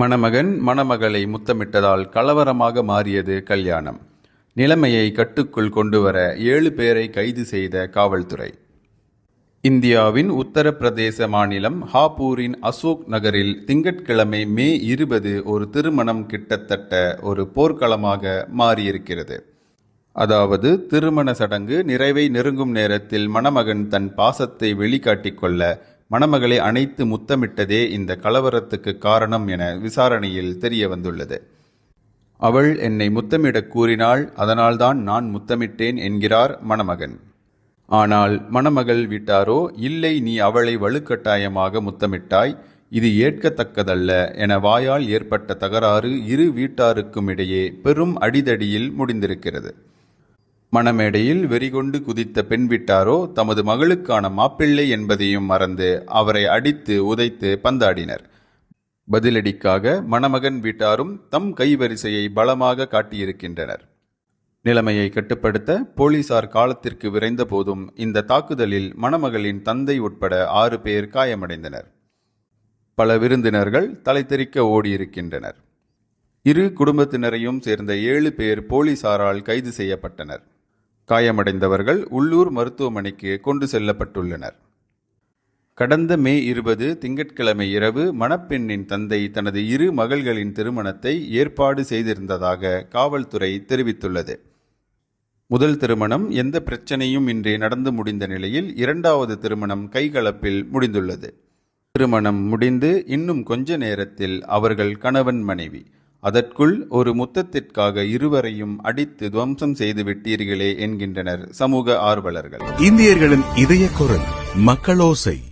மணமகன் மணமகளை முத்தமிட்டதால் கலவரமாக மாறியது கல்யாணம். நிலைமையை கட்டுக்குள் கொண்டுவர ஏழு பேரை கைது செய்த காவல்துறை. இந்தியாவின் உத்தரப்பிரதேச மாநிலம் ஹாப்பூரின் அசோக் நகரில் திங்கட்கிழமை மே இருபது ஒரு திருமணம் கிட்டத்தட்ட ஒரு போர்க்களமாக மாறியிருக்கிறது. அதாவது திருமண சடங்கு நிறைவை நெருங்கும் நேரத்தில் மணமகன் தன் பாசத்தை வெளிக்காட்டிக் கொள்ள மணமகளை அணைத்து முத்தமிட்டதே இந்த கலவரத்துக்கு காரணம் என விசாரணையில் தெரிய வந்துள்ளது. அவள் என்னை முத்தமிடக் கூறினாள் அதனால்தான் நான் முத்தமிட்டேன் என்கிறார் மணமகன். ஆனால் மணமகள் வீட்டாரோ இல்லை நீ அவளை வலுக்கட்டாயமாக முத்தமிட்டாய் இது ஏற்கத்தக்கதல்ல என வாயால் ஏற்பட்ட தகராறு இரு வீட்டாருக்கும் இடையே பெரும் அடிதடியில் முடிந்திருக்கிறது. மணமேடையில் வெறிகொண்டு குதித்த பெண் வீட்டாரோ தமது மகளுக்கான மாப்பிள்ளை என்பதையும் மறந்து அவரை அடித்து உதைத்து பந்தாடினர். பதிலடிக்காக மணமகன் வீட்டாரும் தம் கைவரிசையை பலமாக காட்டியிருக்கின்றனர். நிலைமையை கட்டுப்படுத்த போலீசார் காலத்திற்கு விரைந்த போதும் இந்த தாக்குதலில் மணமகளின் தந்தை உட்பட ஆறு பேர் காயமடைந்தனர். பல விருந்தினர்கள் தலைத்தெறிக்க ஓடியிருக்கின்றனர். இரு குடும்பத்தினரையும் சேர்ந்த ஏழு பேர் போலீசாரால் கைது செய்யப்பட்டனர். காயமடைந்தவர்கள் உள்ளூர் மருத்துவமனைக்கு கொண்டு செல்லப்பட்டுள்ளனர். கடந்த மே இருபது திங்கட்கிழமை இரவு மணப்பெண்ணின் தந்தை தனது இரு மகள்களின் திருமணத்தை ஏற்பாடு செய்திருந்ததாக காவல்துறை தெரிவித்துள்ளது. முதல் திருமணம் எந்த பிரச்சனையும் இன்றி நடந்து முடிந்த நிலையில் இரண்டாவது திருமணம் கைகலப்பில் முடிந்துள்ளது. திருமணம் முடிந்து இன்னும் கொஞ்ச நேரத்தில் அவர்கள் கணவன் மனைவி. அதற்குள் ஒரு முத்தத்திற்காக இருவரையும் அடித்து துவம்சம் செய்து விட்டீர்களே என்கின்றனர் சமூக ஆர்வலர்கள். இந்தியர்களின் இதய குரல் மக்களோசை.